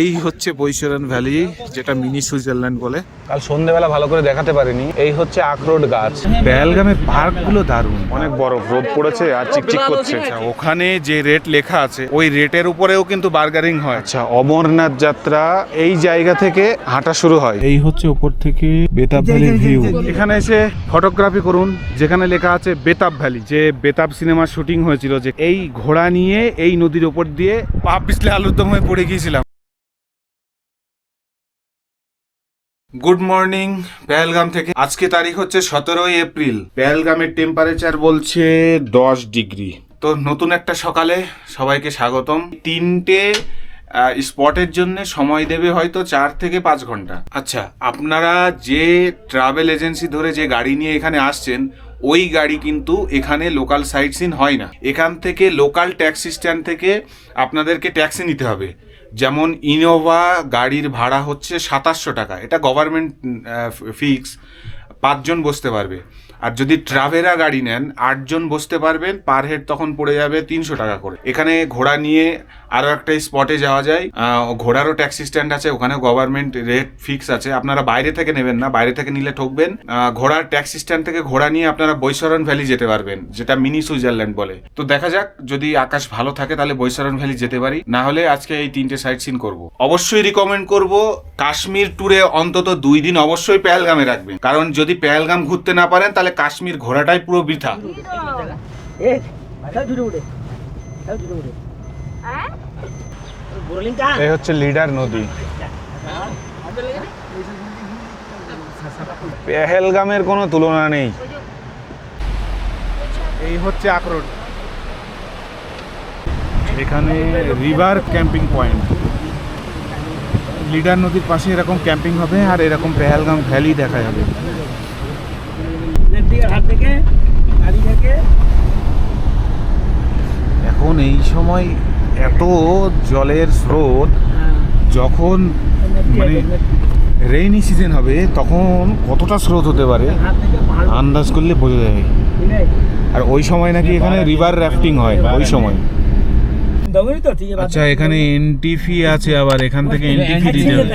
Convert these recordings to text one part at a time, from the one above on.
এই হচ্ছে বৈশরণ ভ্যালি যেটা মিনি সুইজারল্যান্ড বলে। কাল সন্ধেবেলা ভালো করে দেখাতে পারিনি। এই হচ্ছে আখরোট গাছ। পেহেলগামের পার্কগুলো দারুণ। অনেক বরফ রোদ পড়েছে আর চিকচিক করছে। আচ্ছা, ওখানে যে রেট লেখা আছে ওই রেটের উপরেও কিন্তু বার্গারিং হয়। আচ্ছা অমরনাথ যাত্রা এই জায়গা থেকে হাঁটা শুরু হয়। এই হচ্ছে উপর থেকে বেতাব ভ্যালি ভিউ এখানে এসে ফটোগ্রাফি করুন যেখানে লেখা আছে বেতাব ভ্যালি যে বেতাব সিনেমার শুটিং হয়েছিল যে এই ঘোড়া নিয়ে এই নদীর ওপর দিয়ে পা পিছলে আলুর দম হয়ে পড়ে গিয়েছিলাম। গুড মর্নিং পেহেলগাম থেকে। আজকে তারিখ হচ্ছে সতেরোই এপ্রিল। পেহেলগামের টেম্পারেচার বলছে দশ ডিগ্রি। তো নতুন একটা সকালে সবাইকে স্বাগতম। তিনটে স্পটের জন্য সময় দেবে হয়তো চার থেকে পাঁচ ঘণ্টা। আচ্ছা আপনারা যে ট্রাভেল এজেন্সি ধরে যে গাড়ি নিয়ে এখানে আসছেন ওই গাড়ি কিন্তু এখানে লোকাল সাইট সিন হয় না। এখান থেকে লোকাল ট্যাক্সি স্ট্যান্ড থেকে আপনাদেরকে ট্যাক্সি নিতে হবে। যেমন ইনোভা গাড়ির ভাড়া হচ্ছে সাতাশশো টাকা। এটা গভর্নমেন্ট ফিক্স পাঁচজন বসতে পারবে। আর যদি ট্রাভেরা গাড়ি নেন, আটজন বসতে পারবেন, পার হেড তখন পড়ে যাবে তিনশো টাকা করে। এখানে ঘোড়া নিয়ে আরও একটা স্পটে যাওয়া যায়। ঘোড়ারও ট্যাক্সি স্ট্যান্ড আছে ওখানে গভর্নমেন্ট রেট ফিক্স আছে। আপনারা বাইরে থেকে নেবেন না, বাইরে থেকে নিলে ঠকবেন। ঘোড়ার ট্যাক্সি স্ট্যান্ড থেকে ঘোড়া নিয়ে আপনারা বৈশরণ ভ্যালি যেতে পারবেন, যেটা মিনি সুইজারল্যান্ড বলে। তো দেখা যাক, যদি আকাশ ভালো থাকে তাহলে বৈশরণ ভ্যালি যেতে পারি। না হলে আজকে এই তিনটে সাইট সিন করব। অবশ্যই রিকমেন্ড করব, কাশ্মীর ট্যুরে অন্তত দুই দিন অবশ্যই পেহেলগামে রাখবেন। কারণ যদি পেহেলগাম ঘুরতে না পারেন, তাহলে তাহলে কাশ্মীর ঘোরাটাই পুরো বৃথা। এই হ্যাঁ? হচ্ছে লিডার নদী। পেহেলগামের কোনো তুলনা নেই। এই হচ্ছে আখরোট এখানে রিভার ক্যাম্পিং পয়েন্ট লিডার নদীর পাশে এরকম ক্যাম্পিং হবে আর এরকম পেহেলগাম ভ্যালি দেখা যাবে। এখন এই সময় এত জলের স্রোত যখন মানে রেইনি সিজন হবে তখন কতটা স্রোত হতে পারে? আন্দাজ করলে বোঝা যাবে আর ওই সময় নাকি এখানে রিভার রাফটিং হয় ওই সময়। আচ্ছা এখানে এনটিফি আছে আবার এখান থেকে এনটিফি দিতে হবে।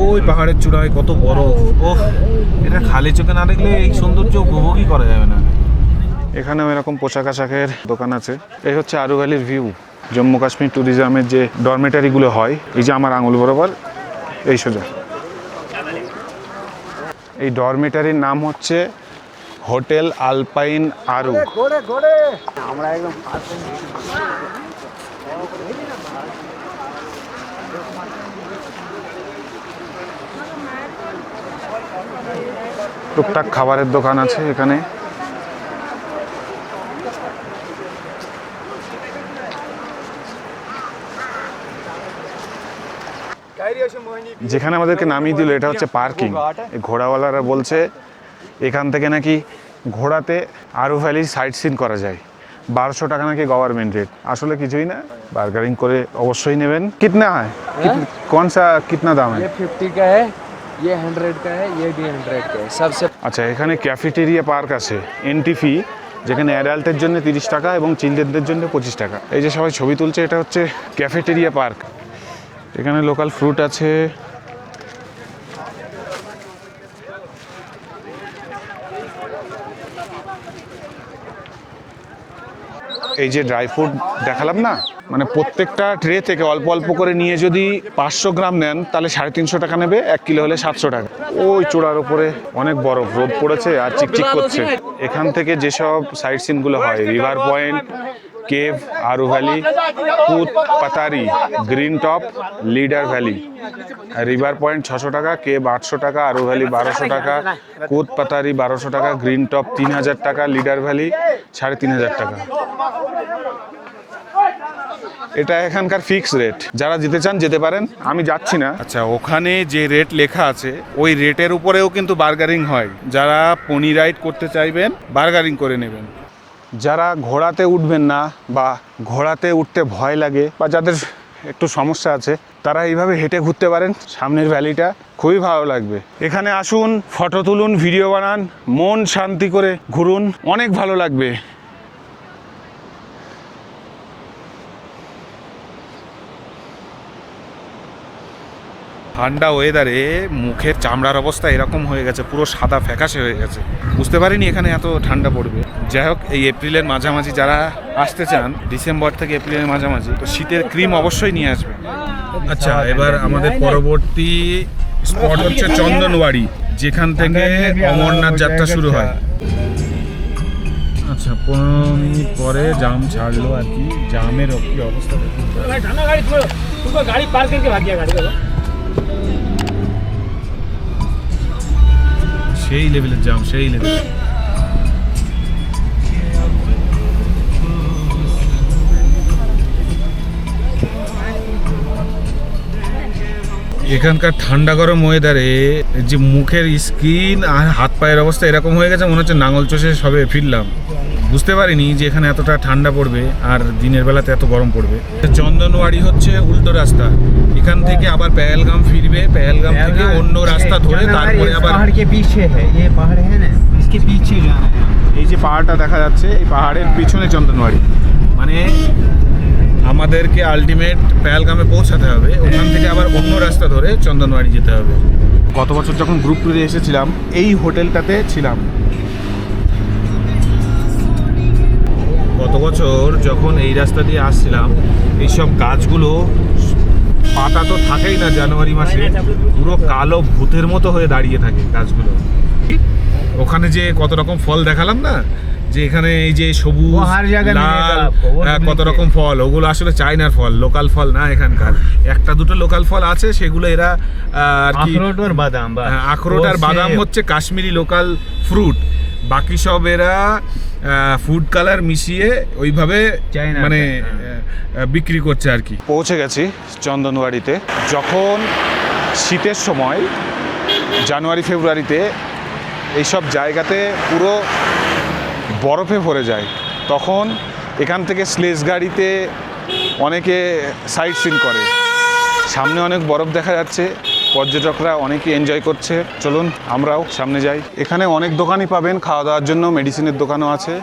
ওই পাহাড়ের চূড়ায় কত বরফ। ও এটা খালি চোখে না দেখলে এই সৌন্দর্য উপভোগই করা যাবে না। এখানেও এরকম পোশাক আশাকের দোকান আছে। এই হচ্ছে আরু ভ্যালির ভিউ জম্মু কাশ্মীর ট্যুরিজমের যে ডরমেটারিগুলো হয় এই যে আমার আঙুল বরাবর এই সোজা। এই ডরমেটারির নাম হচ্ছে হোটেল আলপাইন আরু। আমরা একদম টুকটাক খাবারের দোকান আছে এখানে যেখানে আমাদেরকে নামিয়ে দিল এটা হচ্ছে পার্কিং এই ঘোড়াওয়ালারা বলছে এখান থেকে নাকি ঘোড়াতে আরু ভ্যালি সাইট সিন করা যায় বারোশো টাকা নাকি গভর্নমেন্ট রেট আসলে কিছুই না বার্গারিং করে অবশ্যই নেবেন কিতনা হয় कित- कौन सा कितना दाम है ये फिफ्टी का है ये हंड्रेड का है ये भी हंड्रेड का है सबसे আচ্ছা এখানে ক্যাফেটেরিয়া পার্ক আছে এন্ট্রি ফি যেখানে অ্যাডাল্টের জন্য তিরিশ টাকা এবং চিলড্রেনদের জন্য পঁচিশ টাকা এই যে সবাই ছবি তুলছে এটা হচ্ছে ক্যাফেটেরিয়া পার্ক এখানে লোকাল ফ্রুট আছে এই যে ড্রাই ফ্রুট দেখালাম না মানে প্রত্যেকটা ট্রে থেকে অল্প অল্প করে নিয়ে যদি পাঁচশো গ্রাম নেন তাহলে সাড়ে তিনশো টাকা নেবে এক কিলো হলে সাতশো টাকা। ওই চূড়ার উপরে অনেক বরফ রোদ পড়েছে আর চিকচিক করছে। এখান থেকে যেসব সাইট সিনগুলো হয় river point cave, Aru valley কুত পাতারি, green top, Lidder valley. River point ছশো টাকা, কেভ আটশো টাকা, আরু ভ্যালি বারোশো টাকা কুত পাতারি বারোশো টাকা, গ্রিন টপ তিন হাজার টাকা, লিডার ভ্যালি সাড়ে তিন হাজার টাকা। এটা এখানকার ফিক্স রেট। যারা যেতে চান, যেতে পারেন। আমি যাচ্ছি না। আচ্ছা ওখানে যে রেট লেখা আছে, ওই রেটের উপরেও কিন্তু বার্গারিং হয়। যারা পনি রাইড করতে চাইবেন, বার্গারিং করে নেবেন। যারা ঘোড়াতে উঠবেন না বা ঘোড়াতে উঠতে ভয় লাগে বা যাদের একটু সমস্যা আছে, তারা এইভাবে হেঁটে ঘুরতে পারেন। সামনের ভ্যালিটা খুবই ভালো লাগবে। এখানে আসুন, ফটো তুলুন, ভিডিও বানান, মন শান্তি করে ঘুরুন। অনেক ভালো লাগবে। ঠান্ডা ওয়েদারে মুখের চামড়ার অবস্থা এরকম হয়ে গেছে পুরো সাদা ফ্যাকাশে হয়ে গেছে। বুঝতে পারিনি এখানে এত ঠান্ডা পড়বে। যাই হোক এই এপ্রিলের মাঝামাঝি যারা আসতে চান ডিসেম্বর থেকে এপ্রিলের মাঝামাঝি তো শীতের ক্রিম অবশ্যই নিয়ে আসবেন আচ্ছা এবার আমাদের পরবর্তী স্পট হচ্ছে চন্দনবাড়ি যেখান থেকে অমরনাথ যাত্রা শুরু হয়। আচ্ছা পনেরো মিনিট পরে জাম ছাড়লো আর কি জামের কি অবস্থা গাড়ি গাড়ি পার্কিং সেই লেভেলের জাম সেই লেভেল এখানকার ঠান্ডা গরম ওয়েদারে যে মুখের স্কিন আর হাত পায়ের অবস্থা এরকম হয়ে গেছে, মনে হচ্ছে নাঙল চষে সবে ফিরলাম। বুঝতে পারিনি যে এখানে এতটা ঠান্ডা পড়বে আর দিনের বেলাতে এত গরম পড়বে। চন্দনওয়াড়ি হচ্ছে উল্টো রাস্তা। এখান থেকে আবার পেহেলগাম ফিরবে পেহেলগাম থেকে অন্য রাস্তা ধরে তারপরে আবার पहाड़ के पीछे है ये पहाड़ है ना इसके पीछे जाना है এই যে পাহাড়টা দেখা যাচ্ছে এই পাহাড়ের পিছনে চন্দনওয়াড়ি মানে আমাদেরকে আলটিমেট পেহেলগামে পৌঁছাতে হবে ওখান থেকে আবার অন্য রাস্তা ধরে চন্দনওয়াড়ি যেতে হবে গত বছর যখন গ্রুপ ট্যুরে এসেছিলাম এই হোটেলটাতে ছিলাম গত বছর যখন এই রাস্তা দিয়ে আসছিলাম এইসব গাছগুলো পাতা তো থাকেই না জানুয়ারি মাসে। পুরো কালো ভূতের মতো হয়ে দাঁড়িয়ে থাকে গাছগুলো। ওখানে যে কত রকম ফল দেখালাম না? যে এখানে এই যে সবুজ লাল হ্যাঁ, কত রকম ফল। ওগুলো আসলে চাইনার ফল লোকাল ফল না এখানকার। একটা দুটো লোকাল ফল আছে সেগুলো এরা আখরোট আর বাদাম হ্যাঁ, আখরোট আর বাদাম হচ্ছে কাশ্মীরি লোকাল ফ্রুট। বাকি সব এরা ফুড কালার মিশিয়ে ওইভাবে মানে হ্যাঁ। বিক্রি করছে আর কি। পৌঁছে গেছি চন্দনওয়াড়িতে। যখন শীতের সময় জানুয়ারি ফেব্রুয়ারিতে এইসব জায়গাতে পুরো বরফে ভরে যায় তখন এখান থেকে স্লেজ গাড়িতে অনেকে সাইট সিন করে। সামনে অনেক বরফ দেখা যাচ্ছে পর্যটকরা অনেকে এনজয় করছে। চলুন, আমরাও সামনে যাই। এখানে অনেক দোকানই পাবেন খাওয়া দাওয়ার জন্য মেডিসিনের দোকানও আছে।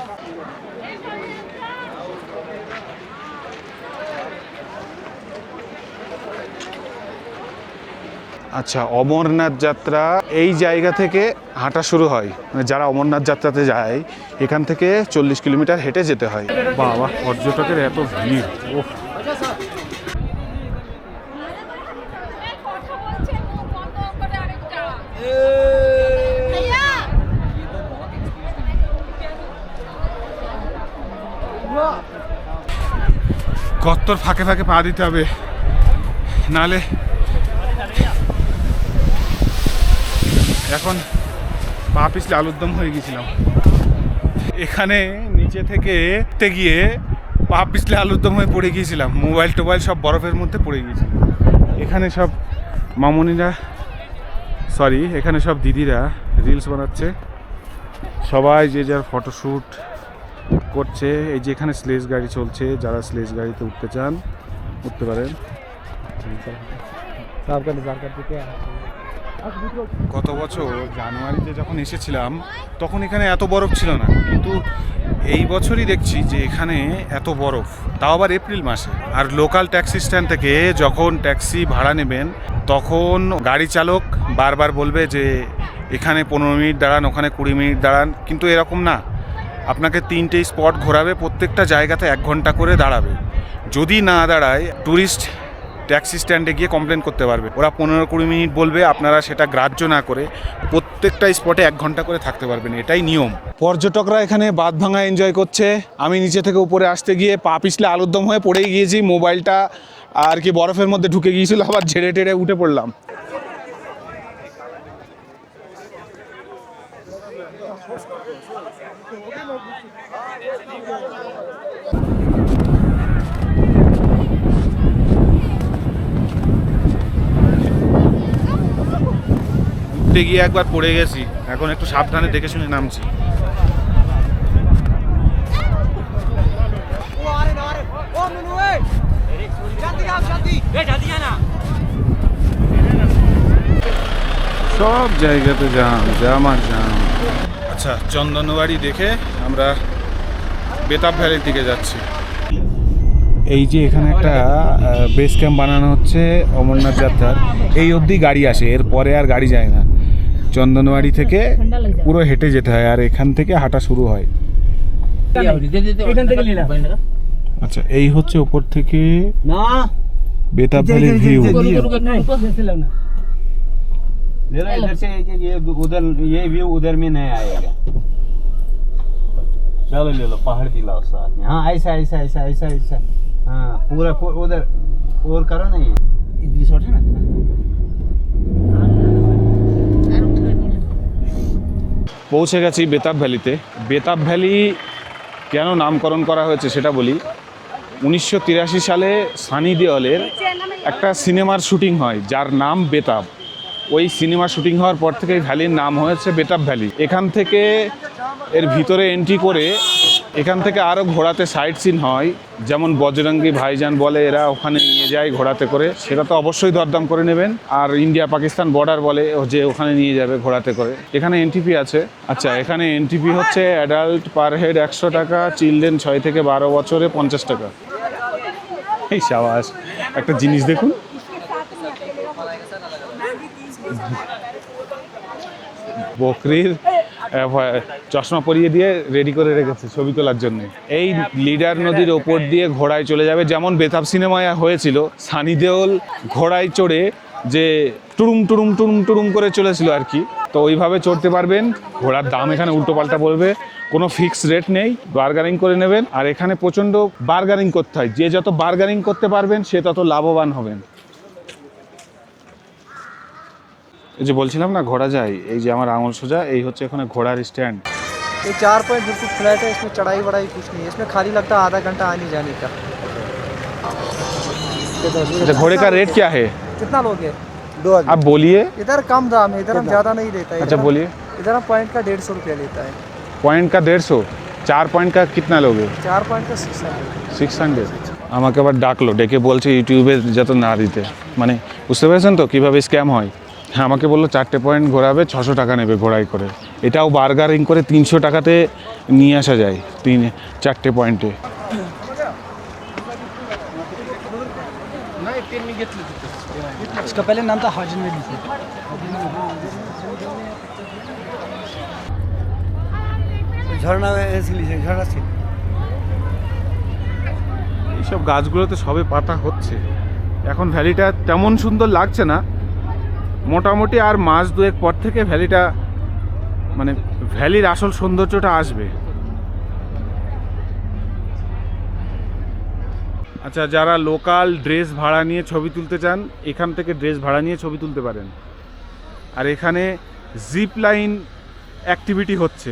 আচ্ছা অমরনাথ যাত্রা এই জায়গা থেকে হাঁটা শুরু হয়। মানে যারা অমরনাথ যাত্রাতে যায়, এখান থেকে চল্লিশ কিলোমিটার হেঁটে যেতে হয়। বাবা, পর্যটকের এত ভিড় ও কথা বলছে বন্ধ করে আরেকটা ভাইয়া গর্তর ফাঁকে ফাঁকে পা দিতে হবে। নালে এখন পা পিছলে আলুর দম হয়ে গেছিলাম। এখানে নিচে থেকে উঠতে গিয়ে পা পিছলে আলুর দম হয়ে পড়ে গিয়েছিলাম। মোবাইল টোবাইল সব বরফের মধ্যে পড়ে গিয়েছিল এখানে সব মামনিরা সরি এখানে সব দিদিরা রিলস বানাচ্ছে। সবাই যে যার ফটোশ্যুট করছে, এই যে এখানে স্লেজ গাড়ি চলছে, যারা স্লেজ গাড়িতে উঠতে চান, উঠতে পারেন। গত বছর জানুয়ারিতে যখন এসেছিলাম, তখন এখানে এত বরফ ছিল না। কিন্তু এই বছরই দেখছি যে এখানে এত বরফ। তাও আবার এপ্রিল মাসে। আর লোকাল ট্যাক্সি স্ট্যান্ড থেকে যখন ট্যাক্সি ভাড়া নেবেন, তখন গাড়ি চালক বারবার বলবে যে, এখানে পনেরো মিনিট দাঁড়ান, ওখানে কুড়ি মিনিট দাঁড়ান। কিন্তু এরকম না। আপনাকে তিনটে স্পট ঘোরাবে, প্রত্যেকটা জায়গাতে এক ঘণ্টা করে দাঁড়াবে। যদি না দাঁড়ায় ট্যুরিস্ট ট্যাক্সি স্ট্যান্ডে গিয়ে কমপ্লেন করতে পারবে। ওরা পনেরো কুড়ি মিনিট বলবে, আপনারা সেটা গ্রাহ্য না করে প্রত্যেকটা স্পটে এক ঘণ্টা করে থাকতে পারবেন। এটাই নিয়ম। পর্যটকরা এখানে বাদ ভাঙা এনজয় করছে। আমি নিচে থেকে উপরে আসতে গিয়ে পা পিছলে আলুরদম হয়ে পড়েই গিয়েছি, মোবাইলটা আর কি বরফের মধ্যে ঢুকে গিয়েছিল, আবার ঝেড়ে টেড়ে উঠে পড়লাম। উঠতে গিয়ে একবার পড়ে গেছি। এখন একটু সাবধানে দেখে শুনে নামছি। সব জায়গাতে জাম জাম আর জাম আচ্ছা চন্দনবাড়ি দেখে আমরা বেতাব ভ্যালির দিকে যাচ্ছি। এই যে এখানে একটা বেস ক্যাম্প বানানো হচ্ছে অমরনাথ যাত্রার। এই অবধি গাড়ি আসে এর পরে আর গাড়ি যায় না। চন্দনবাড়ি থেকে পুরো হেঁটে যেতে হয় আর এখান থেকে হাঁটা শুরু হয় এখান থেকে নিলাম আচ্ছা এই হচ্ছে ওপর থেকে না বেতাব ভ্যালির ভিউ ले लो इधर से एक एक ये उधर ये व्यू उधर में नहीं आएगा चलो ले लो पहाड़ दिलाओ साथ में हाँ ऐसा ऐसा ऐसा ऐसा ऐसा हाँ पूरा पूरा उधर और करो ना ये इधर शॉट है ना পৌঁছে গেছি বেতাব ভ্যালিতে। বেতাব ভ্যালি কেন নামকরণ করা হয়েছে সেটা বলি। উনিশশো তিরাশি সালে সানি দেওয়ালের একটা সিনেমার শুটিং হয়, যার নাম বেতাব। ওই সিনেমা শুটিং হওয়ার পর থেকে ভ্যালির নাম হয়েছে বেতাব ভ্যালি। এখান থেকে এর ভিতরে এন্ট্রি করে এখান থেকে আরও ঘোড়াতে সাইট সিন হয়। যেমন বজরঙ্গি ভাইজান বলে, এরা ওখানে নিয়ে যায় ঘোড়াতে করে। সেটা তো অবশ্যই দরদাম করে নেবেন। আর ইন্ডিয়া পাকিস্তান বর্ডার বলে যে ওখানে নিয়ে যাবে ঘোড়াতে করে। এখানে এনটিপি আছে। আচ্ছা এখানে এনটিপি হচ্ছে অ্যাডাল্ট পার হেড একশো টাকা চিলড্রেন ছয় থেকে বারো বছরে পঞ্চাশ টাকা। এই সাবাস, একটা জিনিস দেখুন। বকরির চশমা পরিয়ে দিয়ে রেডি করে রেখেছে ছবি তোলার জন্য। এই লিডার নদীর ওপর দিয়ে ঘোড়ায় চলে যাবে, যেমন বেতাব সিনেমায় হয়েছিল, সানি দেওল ঘোড়ায় চড়ে যে টুরুম টুরুম টুরুম টুরুম করে চলেছিল আর কি। তো ওইভাবে চড়তে পারবেন, ঘোড়ার দাম এখানে উল্টো পাল্টা বলবে, কোনো ফিক্স রেট নেই বার্গারিং করে নেবেন, আর এখানে প্রচণ্ড বার্গারিং করতে হয়, যে যত বার্গারিং করতে পারবেন, সে তত লাভবান হবেন। এই যে বলছিলাম না ঘোড়া যায় এই যে আমার আঙুল সোজা এই হচ্ছে এখানে ঘোড়ার স্ট্যান্ড ये चार पॉइंट बिल्कुल फ्लैट है इसमें चढ़ाई वढ़ाई कुछ नहीं है इसमें खाली लगता है आधा घंटा आने जाने का अच्छा घोड़े का रेट क्या है कितना लोगे दो आप बोलिए इधर कम दाम है इधर हम ज़्यादा नहीं लेता है अच्छा इधर- बोलिए इधर हम पॉइंट का डेढ़ सौ रुपया लेता है পয়েন্ট কা দেড়শো চার পয়েন্ট কা কিতনা লোগে चार पॉइंट का सिक्स हंड्रेड সিক্স হান্ড্রেড আমাকে আবার ডাকলো ডেকে বলছে ইউটিউবে যাতে না দিতে মানে বুঝতে পেরেছেন তো কীভাবে স্ক্যাম হয় হ্যাঁ আমাকে বললো চারটে পয়েন্ট ঘোরাবে ছশো টাকা নেবে ঘোড়াই করে এটাও বার্গারিং করে তিনশো টাকাতে নিয়ে আসা যায় তিন চারটে পয়েন্টে इसका पहले नाम था हाजन मेडी झरना झरना से এইসব গাছগুলোতে সবে পাতা হচ্ছে এখন ভ্যালিটা তেমন সুন্দর লাগছে না মোটামুটি আর মাস দুয়েক পর থেকে ভ্যালিটা মানে ভ্যালির আসল সৌন্দর্যটা আসবে। আচ্ছা যারা লোকাল ড্রেস ভাড়া নিয়ে ছবি তুলতে চান, এখান থেকে ড্রেস ভাড়া নিয়ে ছবি তুলতে পারেন। আর এখানে জিপ লাইন অ্যাক্টিভিটি হচ্ছে।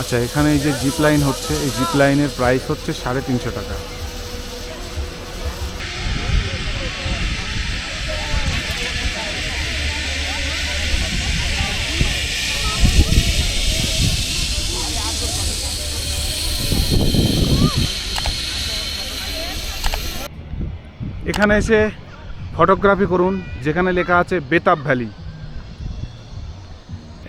আচ্ছা এখানে এই যে জিপ লাইন হচ্ছে, এই জিপ লাইনের প্রাইস হচ্ছে সাড়ে তিনশো টাকা। এখানে এসে ফটোগ্রাফি করুন, যেখানে লেখা আছে বেতাব ভ্যালি।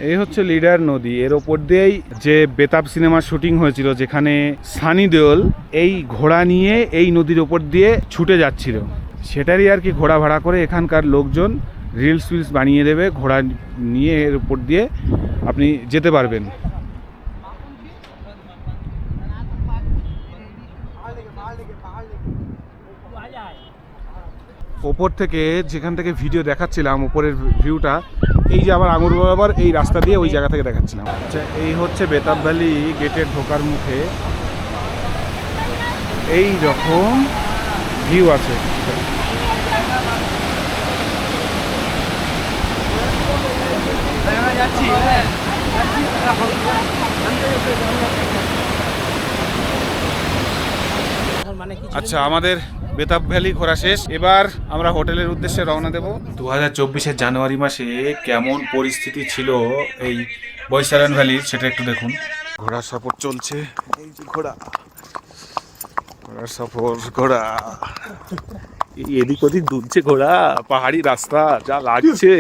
এই হচ্ছে লিডার নদী। এর ওপর দিয়েই যে বেতাব সিনেমার শুটিং হয়েছিল, যেখানে সানি দেওল এই ঘোড়া নিয়ে এই নদীর ওপর দিয়ে ছুটে যাচ্ছিল। সেটারই আর কি ঘোড়া ভাড়া করে এখানকার লোকজন রিলস ফিলস বানিয়ে দেবে, ঘোড়া নিয়ে এর উপর দিয়ে আপনি যেতে পারবেন। ওপর থেকে যেখান থেকে ভিডিও দেখাচ্ছিলাম ওপরের ভিউটা এই যে আমার আঙুর বরাবর এই রাস্তা দিয়ে ওই জায়গা থেকে দেখাচ্ছিলাম। আচ্ছা এই হচ্ছে বেতাব ভ্যালি গেটের ঢোকার মুখে। এই রকম ভিউ আছে। আচ্ছা আমাদের বেতাব ভ্যালি ঘোরা শেষ। এবার আমরা হোটেলের উদ্দেশ্যে রওনা দেব। দু হাজার চব্বিশের জানুয়ারি মাসে কেমন পরিস্থিতি ছিল এই বৈশারান ভ্যালির সেটা একটু দেখুন। ঘোড়ার সফর চলছে। এই যে ঘোড়া। ঘোড়ার সফর ঘোড়া। এই এদিক ওদিক দুলছে ঘোড়া পাহাড়ি রাস্তা যা লাগছে।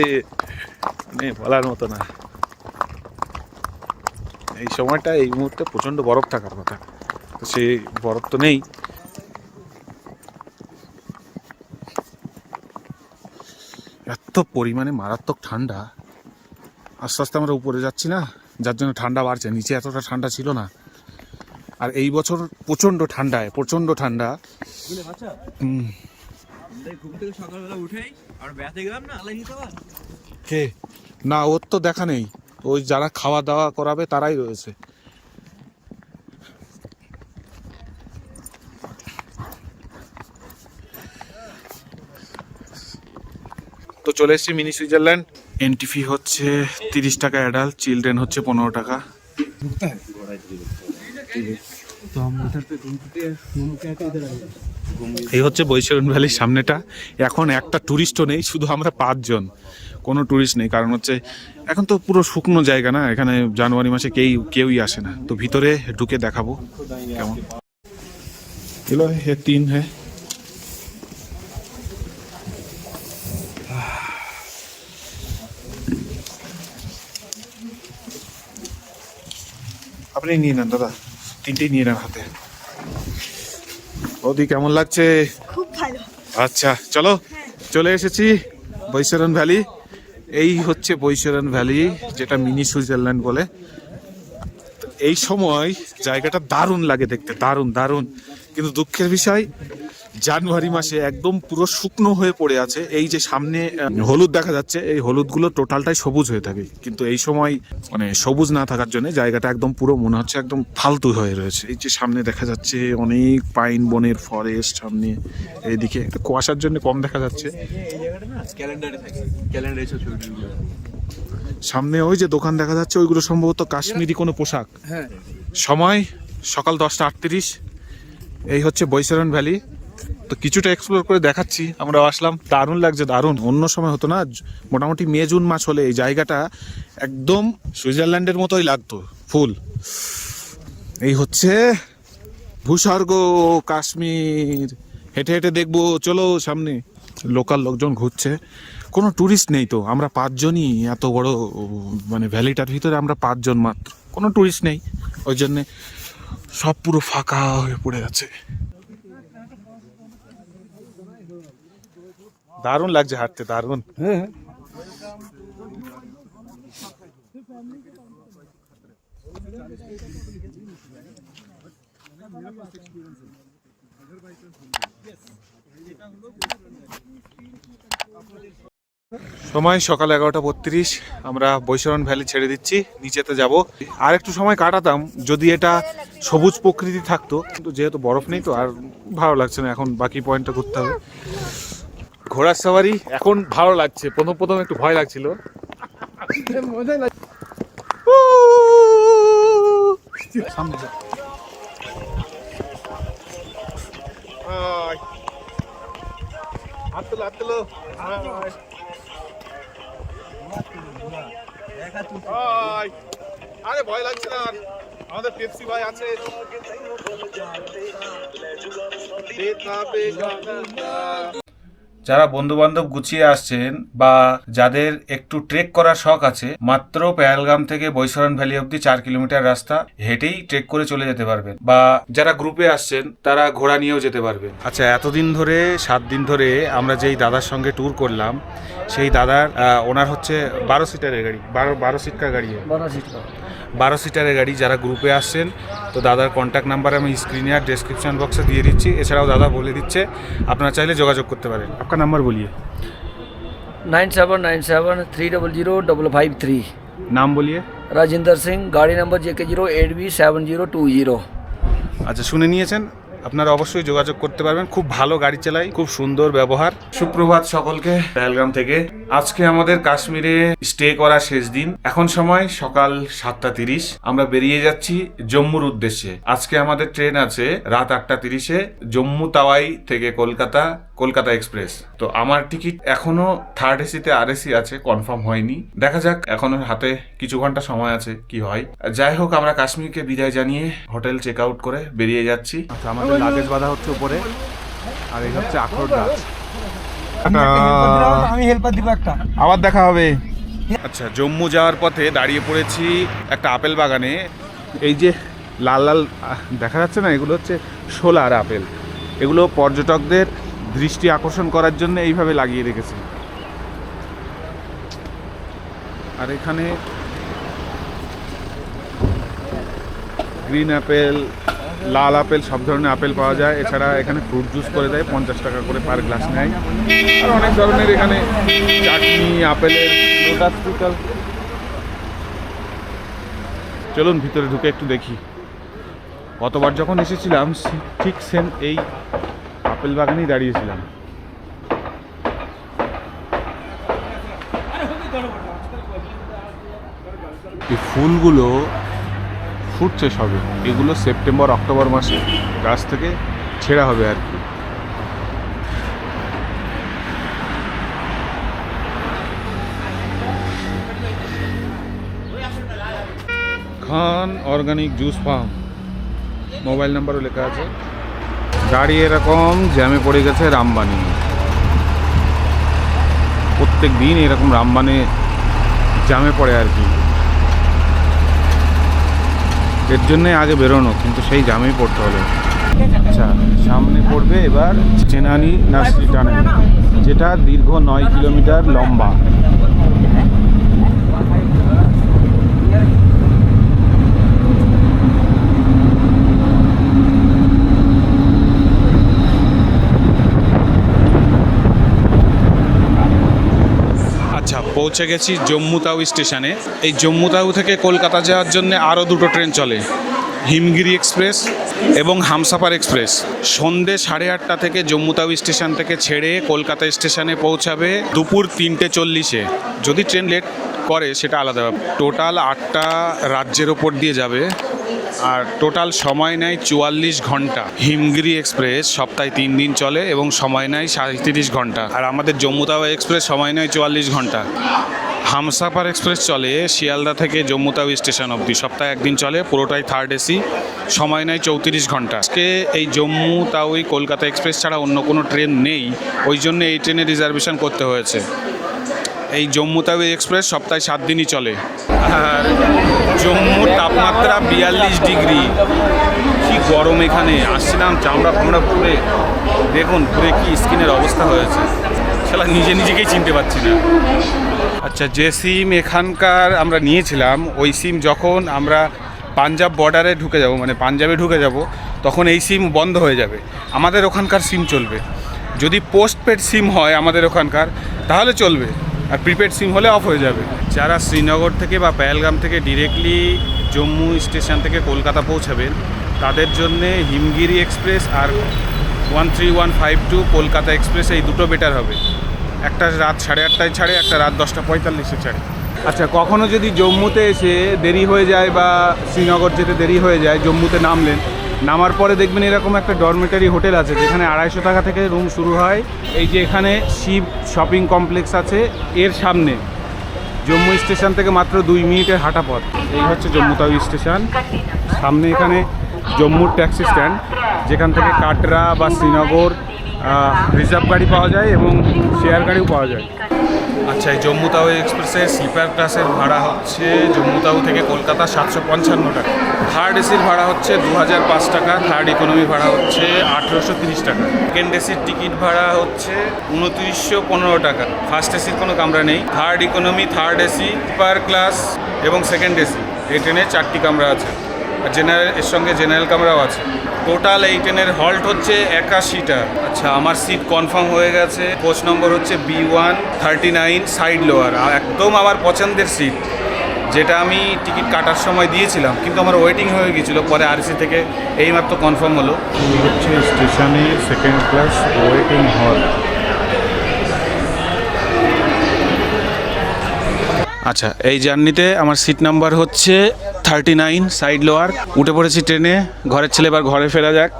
মানে বলার মতো না। এই সময়টা এই মুহূর্তে প্রচণ্ড বরফ থাকার কথা। তো সেই বরফ তো নেই। এত পরিমাণে মারাত্মক ঠান্ডা। আস্তে আস্তে আমরা উপরে যাচ্ছি না যার জন্য ঠান্ডা বাড়ছে। নিচে এতটা ঠান্ডা ছিল না। আর এই বছর প্রচণ্ড ঠান্ডায় প্রচণ্ড ঠান্ডা। কে? না ওর তো দেখা নেই। ওই যারা খাওয়া দাওয়া করাবে তারাই রয়েছে। চলে এসেছি মিনি সুইজারল্যান্ড। এন্ট্রি ফি হচ্ছে তিরিশ টাকা অ্যাডাল্ট চিলড্রেন হচ্ছে পনেরো টাকা। এই হচ্ছে বৈশারণ ভ্যালির সামনেটা। এখন একটা টুরিস্টও নেই শুধু আমরা পাঁচজন। কোনো টুরিস্ট নেই কারণ হচ্ছে এখন তো পুরো শুকনো জায়গা না এখানে জানুয়ারি মাসে কেই কেউই আসে না। তো ভিতরে ঢুকে দেখাবো কেমন। তিন হ্যাঁ আপনি নিয়ে নেন দাদা। তিনটেই নিয়ে নেন হাতে। ওদি কেমন লাগছে? খুব ভালো। আচ্ছা চলো। চলে এসেছি বৈশরণ ভ্যালি। এই হচ্ছে বৈশরণ ভ্যালি যেটা মিনি সুইজারল্যান্ড বলে। এই সময় জায়গাটা দারুণ লাগে দেখতে দারুণ দারুণ। কিন্তু দুঃখের বিষয় জানুয়ারি মাসে একদম পুরো শুকনো হয়ে পড়ে আছে। এই যে সামনে হলুদ দেখা যাচ্ছে এই হলুদগুলো টোটালটাই সবুজ হয়ে থাকে। কিন্তু এই সময় মানে সবুজ না থাকার জন্য জায়গাটা একদম পুরো মনে হচ্ছে একদম ফালতু হয়ে রয়েছে। এই যে সামনে দেখা যাচ্ছে অনেক পাইন বনের ফরেস্ট সামনে এইদিকে একটু কুয়াশার জন্য কম দেখা যাচ্ছে। সামনে ওই যে দোকান দেখা যাচ্ছে ওইগুলো সম্ভবত কাশ্মীরি কোনো পোশাক। সময় সকাল দশটা আটত্রিশ। এই হচ্ছে বৈশারণ ভ্যালি। তো কিছুটা এক্সপ্লোর করে দেখাচ্ছি আমরা আসলাম। দারুণ লাগছে, দারুণ। অন্য সময় হতো না মোটামুটি মে, জুন মাস হলে এই জায়গাটা একদম সুইজারল্যান্ডের মতোই লাগতো, ফুল। এই হচ্ছে ভূস্বর্গ, কাশ্মীর। হেঁটে হেঁটে দেখব, চলো সামনে। লোকাল লোকজন ঘুরছে। কোনো ট্যুরিস্ট নেই তো, আমরা পাঁচজনই এত বড় মানে ভ্যালিটার ভিতরে আমরা পাঁচজন মাত্র। কোনো ট্যুরিস্ট নেই, ওই জন্যে সব পুরো ফাঁকা হয়ে পড়ে আছে। দারুণ লাগছে হাঁটতে দারুণ। সময় সকাল এগারোটা বত্রিশ আমরা বৈশরণ ভ্যালি ছেড়ে দিচ্ছি নিচেতে যাব। আর একটু সময় কাটাতাম যদি এটা সবুজ প্রকৃতি থাকতো কিন্তু যেহেতু বরফ নেই তো আর ভালো লাগছে না এখন বাকি পয়েন্টটা ঘুরতে হবে। ঘোড়ার সাওয়ারি এখন ভালো লাগছে প্রথম প্রথম একটু ভয় লাগছিল। আরে ভয় লাগছে। আমাদের ভাই আছে যারা বন্ধুবান্ধব গুছিয়ে আসছেন বা যাদের একটু ট্রেক করার শখ আছে মাত্র পেহেলগাম থেকে বৈশরণ ভ্যালি অব্দি চার কিলোমিটার রাস্তা হেঁটেই ট্রেক করে চলে যেতে পারবেন। বা যারা গ্রুপে আসছেন তারা ঘোড়া নিয়েও যেতে পারবেন। আচ্ছা এতদিন ধরে সাত দিন ধরে আমরা যেই দাদার সঙ্গে ট্যুর করলাম সেই দাদার ওনার হচ্ছে বারো সিটারের গাড়ি বারো বারো সিটকার গাড়ি। বারো সিটকার বারো সিটারের গাড়ি যারা গ্রুপে আসছেন তো দাদার কন্ট্যাক্ট নাম্বার আমি স্ক্রিনে আর ডেসক্রিপশন বক্সে দিয়ে দিচ্ছি এছাড়াও দাদা বলে দিচ্ছে আপনারা চাইলে যোগাযোগ করতে পারেন আপনার নাম্বার বলিয়ে nine seven nine seven three double zero double five three নাম বলিয়ে राजेंद्र सिंह गाड़ी number J K zero eight B seven zero two zero আচ্ছা শুনে নিয়েছেন আপনারা অবশ্যই যোগাযোগ করতে পারবেন। খুব ভালো গাড়ি চালাই, খুব সুন্দর ব্যবহার। সুপ্রভাত সকলকে পেহেলগাম থেকে। আজকে আমাদের কাশ্মীরে স্টে করা শেষ দিন। এখন সময় সকাল সাতটা তিরিশ। আমরা বেরিয়ে যাচ্ছি জম্মুর উদ্দেশ্যে। আজকে আমাদের ট্রেন আছে রাত আটটা তিরিশে জম্মু তাওয়াই থেকে কলকাতা কলকাতা এক্সপ্রেস। তো আমার টিকিট এখনও থার্ড এসিতে আর এসি আছে কনফার্ম হয়নি। দেখা যাক এখনও হাতে কিছু ঘণ্টা সময় আছে কি হয়। যাই হোক আমরা কাশ্মীরকে বিদায় জানিয়ে হোটেল চেক আউট করে বেরিয়ে যাচ্ছি। আচ্ছা আমাদের লাগেজ বাঁধা হচ্ছে উপরে আর এই হচ্ছে আখরোট গাছ। আমি হেল্পার দিব একটা আবার দেখা হবে। আচ্ছা জম্মু যাওয়ার পথে দাঁড়িয়ে পড়েছি একটা আপেল বাগানে। এই যে লাল লাল দেখা যাচ্ছে না এগুলো হচ্ছে সোলার আপেল। এগুলো পর্যটকদের দৃষ্টি আকর্ষণ করার জন্য এইভাবে লাগিয়ে রেখেছে। আর এখানে গ্রিন আপেল, লাল আপেল, সব ধরনের আপেল পাওয়া যায়। এছাড়া এখানে ফ্রুট জুস করে দেয়, পঞ্চাশ টাকা করে পার গ্লাস নেয়। আর অনেক ধরনের এখানে চাটনি, আপেলের চলুন ভিতরে ঢুকে একটু দেখি। গতবার যখন এসেছিলাম ঠিক সেম এই আপেল বাগানেই দাঁড়িয়েছিলাম। এই ফুলগুলো ফুটছে সবে। এগুলো সেপ্টেম্বর অক্টোবর মাসে গাছ থেকে ছেঁড়া হবে আর কি। Khan organic juice farm. Mobile নাম্বারও লেখা আছে। গাড়ি এরকম জ্যামে পড়ে গেছে রামবানি প্রত্যেক দিন এরকম রামবানে জ্যামে পড়ে আর কি। এর জন্যে আগে বেরোনো, কিন্তু সেই জ্যামেই পড়তে হলো আচ্ছা সামনে পড়বে এবার চেনানি নার্সারি টানেল যেটা দীর্ঘ নয় কিলোমিটার লম্বা আচ্ছা পৌঁছে গেছি জম্মু তাউ স্টেশনে। এই জম্মু তাউ থেকে কলকাতা যাওয়ার জন্য আরও দুটো ট্রেন চলে, হিমগিরি এক্সপ্রেস এবং হামসাফার এক্সপ্রেস। সন্ধে সাড়ে আটটা থেকে জম্মু তাউ স্টেশন থেকে ছেড়ে কলকাতা স্টেশনে পৌঁছাবে দুপুর তিনটে চল্লিশে। যদি ট্রেন লেট করে, সেটা আলাদা টোটাল আটটা রাজ্যের ওপর দিয়ে যাবে। আর টোটাল সময় নেয় চুয়াল্লিশ ঘণ্টা। হিমগিরি এক্সপ্রেস সপ্তাহে তিন দিন চলে এবং সময় নেয় সাঁত্রিশ ঘণ্টা। আর আমাদের জম্মু তাওয়া এক্সপ্রেস সময় নেয় চুয়াল্লিশ ঘণ্টা। হামসাফার এক্সপ্রেস চলে শিয়ালদা থেকে জম্মু তাও স্টেশন অবধি। সপ্তাহে একদিন চলে, পুরোটাই থার্ড এসি সময় নেয় চৌত্রিশ ঘণ্টা। আজকে এই জম্মু তাওই কলকাতা এক্সপ্রেস ছাড়া অন্য কোনো ট্রেন নেই। ওই জন্য এই ট্রেনে রিজার্ভেশন করতে হয়েছে। এই জম্মু তাওই এক্সপ্রেস সপ্তাহে সাত দিনই চলে। আর জম্মুর তাপমাত্রা বিয়াল্লিশ ডিগ্রি। কি গরম এখানে। আসছিলাম চামড়া ফামড়া পুরে দেখুন পুরে কি স্কিনের অবস্থা হয়েছে। সেটা নিজে নিজেকেই চিনতে পারছি না। আচ্ছা যে সিম এখানকার আমরা নিয়েছিলাম, ওই সিম যখন আমরা পাঞ্জাব বর্ডারে ঢুকে যাব মানে পাঞ্জাবে ঢুকে যাব, তখন এই সিম বন্ধ হয়ে যাবে। আমাদের ওখানকার সিম চলবে। যদি পোস্টপেড সিম হয় আমাদের ওখানকার, তাহলে চলবে। আর প্রিপেড সিম হলে অফ হয়ে যাবে। যারা শ্রীনগর থেকে বা পেহেলগাম থেকে ডিরেক্টলি জম্মু স্টেশন থেকে কলকাতা পৌঁছাবেন, তাদের জন্যে হিমগিরি এক্সপ্রেস আর one three one five two Kolkata express এই দুটো বেটার হবে। একটা রাত সাড়ে আটটায় ছাড়ে, একটা রাত দশটা পঁয়তাল্লিশে ছাড়ে। আচ্ছা কখনো যদি জম্মুতে এসে দেরি হয়ে যায় বা শ্রীনগর যেতে দেরি হয়ে যায়, জম্মুতে নামলেন নামার পরে দেখবেন এরকম একটা ডরমেটারি হোটেল আছে, যেখানে আড়াইশো টাকা থেকে রুম শুরু হয়। এই যে এখানে শিব শপিং কমপ্লেক্স আছে, এর সামনে। জম্মু স্টেশন থেকে মাত্র দুই মিনিটের হাঁটা পথ। এই হচ্ছে জম্মু তাওই স্টেশন। সামনে এখানে জম্মুর ট্যাক্সি স্ট্যান্ড যেখান থেকে কাটরা বা শ্রীনগর রিজার্ভ গাড়ি পাওয়া যায় এবং শেয়ার গাড়িও পাওয়া যায়। আচ্ছা এই জম্মু তাও এক্সপ্রেসের স্লিপার ক্লাসের ভাড়া হচ্ছে জম্মু তাও থেকে কলকাতা সাতশো পঞ্চান্ন টাকা। থার্ড এসির ভাড়া হচ্ছে দু হাজার পাঁচ টাকা, থার্ড ইকোনমি ভাড়া হচ্ছে আঠেরোশো তিরিশ টাকা। সেকেন্ড এসির টিকিট ভাড়া হচ্ছে উনত্রিশশো পনেরো টাকা। ফার্স্ট এসির কোনো কামরা নেই। Third economy, third AC sleeper class এবং সেকেন্ড এসি। এই ট্রেনে চারটি কামরা আছে। আর জেনারেল, এর সঙ্গে জেনারেল কামরাও আছে। টোটাল এই ট্রেনের হল্ট হচ্ছে একাশিটা। আচ্ছা আমার সিট কনফার্ম হয়ে গেছে। কোচ নম্বর হচ্ছে B one thirty nine side lower একদম আমার পছন্দের সিট যেটা আমি টিকিট কাটার সময় দিয়েছিলাম কিন্তু আমার ওয়েটিং হয়ে গিয়েছিল পরে আরসি থেকে এইমাত্র কনফার্ম হলো। হচ্ছে স্টেশনে সেকেন্ড ক্লাস ওয়েটিং হল আচ্ছা এই জার্নিতে আমার সিট নাম্বার হচ্ছে থার্টি নাইন, সাইড লোয়ার। উঠে পড়েছি ট্রেনে, ঘরের ছেলে এবার ঘরে ফেরা যাক।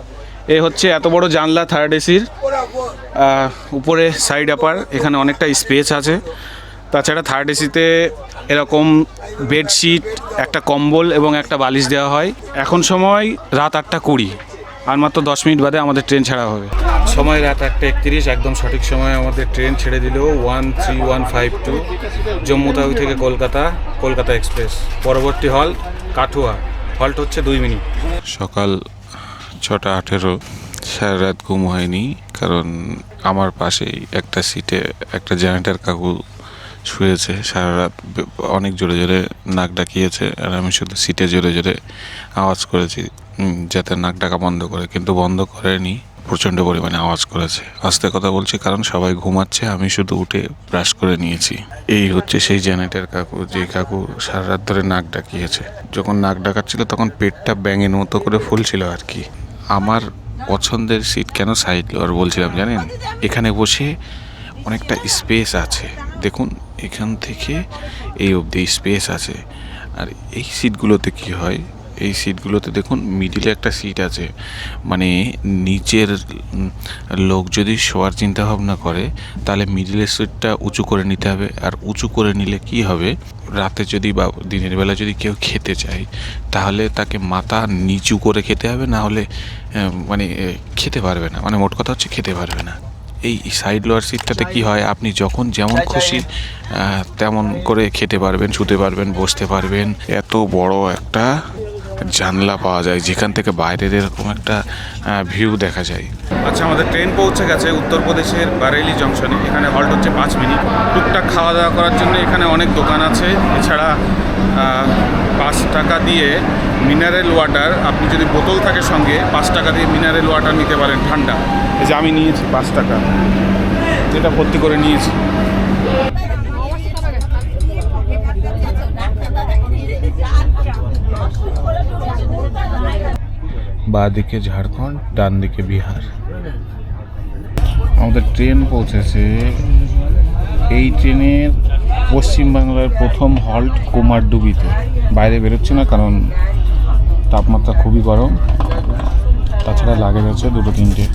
এ হচ্ছে এত বড় জানলা থার্ড এসির উপরে সাইড আপার এখানে অনেকটা স্পেস আছে। তাছাড়া থার্ড এসিতে এরকম বেডশিট একটা কম্বল এবং একটা বালিশ দেওয়া হয়। এখন সময় রাত আটটা কুড়ি। আর মাত্র দশ মিনিট বাদে আমাদের ট্রেন ছাড়া হবে। সময় রাত একটা একত্রিশ একদম সঠিক সময় আমাদের ট্রেন ছেড়ে দিল one three one five two Jammu Tawi থেকে কলকাতা কলকাতা এক্সপ্রেস। পরবর্তী হল কাঠুয়া। হল্ট হচ্ছে দুই মিনিট। সকাল ছটা আঠেরো সারা রাত ঘুম হয়নি কারণ আমার পাশেই একটা সিটে একটা জেনারেটার কাকু শুয়েছে সারা রাত অনেক জোরে জোরে নাক ডাকিয়েছে, আর আমি শুধু সিটে জোরে জোরে আওয়াজ করেছি যাতে নাক ডাকা বন্ধ করে, কিন্তু বন্ধ করেনি, প্রচণ্ড পরিমাণে আওয়াজ করেছে। আস্তে কথা বলছি কারণ সবাই ঘুমাচ্ছে, আমি শুধু উঠে ব্রাশ করে নিয়েছি। এই হচ্ছে সেই জেনারেটার কাকু, যে কাকু সারা রাত ধরে নাক ডাকিয়েছে। যখন নাক ডাকাচ্ছিল তখন পেটটা ব্যাঙের মতো করে ফুলছিল আর কি। আমার পছন্দের সিট কেন সাইড আর বলছিলাম জানেন? এখানে বসে অনেকটা স্পেস আছে। দেখুন, এখান থেকে এই অবধি স্পেস আছে। আর এই সিটগুলোতে কি হয়? এই সিটগুলোতে দেখুন, মিডিলে একটা সিট আছে। মানে নিচের লোক যদি শোয়ার চিন্তা ভাবনা করে, তাহলে মিডিলের সিটটা উঁচু করে নিতে হবে। আর উঁচু করে নিলে কি হবে? রাতে যদি বা দিনের বেলা যদি কেউ খেতে চায়, তাহলে তাকে মাথা নিচু করে খেতে হবে। না হলে মানে খেতে পারবে না। মানে মোট কথা হচ্ছে খেতে পারবে না। এই সাইড লোয়ার সিটটাতে কি হয়? আপনি যখন যেমন খুশি তেমন করে খেতে পারবেন শুতে পারবেন বসতে পারবেন। এত বড় একটা জানলা পাওয়া যায় যেখান থেকে বাইরের এরকম একটা ভিউ দেখা যায়। আচ্ছা আমাদের ট্রেন পৌঁছে গেছে উত্তরপ্রদেশের বারেলি জংশনে এখানে হল্ট হচ্ছে পাঁচ মিনিট। টুকটাক খাওয়া দাওয়া করার জন্য এখানে অনেক দোকান আছে। এছাড়া পাঁচ টাকা দিয়ে মিনারেল ওয়াটার আপনি যদি বোতল থাকে সঙ্গে পাঁচ টাকা দিয়ে মিনারেল ওয়াটার নিতে পারেন ঠান্ডা। এই যে আমি নিয়েছি পাঁচ টাকা। যেটা ভর্তি করে নিয়েছি। বাঁ দিকে ঝাড়খণ্ড ডান দিকে বিহার। আমাদের ট্রেন পৌঁছেছে। এই ট্রেনের পশ্চিমবাংলার প্রথম হল্ট কুমারডুবিতে। বাইরে বেরোচ্ছে না, কারণ তাপমাত্রা খুবই গরম। তাছাড়া লাগেজ আছে দুটো, তিনটে।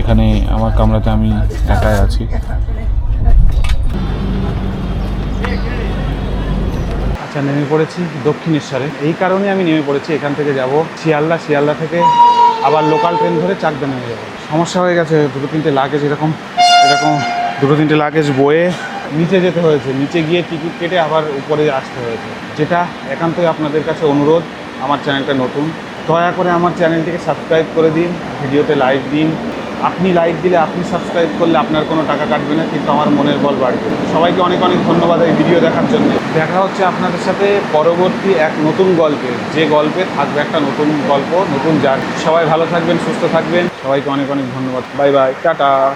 এখানে আমার কামরাতে আমি একাই আছি। আচ্ছা নেমে পড়েছি দক্ষিণেশ্বরে। এই কারণে আমি নেমে পড়েছি, এখান থেকে যাব শিয়ালদা। শিয়ালদা থেকে আবার লোকাল ট্রেন ধরে চাকদা নেমে যাব। সমস্যা হয়ে গেছে, দুটো তিনটে লাগেজ এরকম এরকম দুটো তিনটে লাগেজ বয়ে নিচে যেতে হয়েছে। নিচে গিয়ে টিকিট কেটে আবার উপরে আসতে হয়েছে। যেটা একান্তই আপনাদের কাছে অনুরোধ, আমার চ্যানেলটা নতুন। দয়া করে আমার চ্যানেলটিকে সাবস্ক্রাইব করে দিন, ভিডিওতে লাইক দিন। আপনি লাইক দিলে, আপনি সাবস্ক্রাইব করলে আপনার কোনো টাকা কাটবে না, কিন্তু আমার মনের বল বাড়বে। সবাইকে অনেক অনেক ধন্যবাদ এই ভিডিও দেখার জন্য। দেখা হচ্ছে আপনাদের সাথে পরবর্তী এক নতুন গল্পে। যে গল্পে থাকবে একটা নতুন গল্প, নতুন জার্নি সবাই ভালো থাকবেন, সুস্থ থাকবেন। সবাইকে অনেক অনেক ধন্যবাদ। Bye bye tata.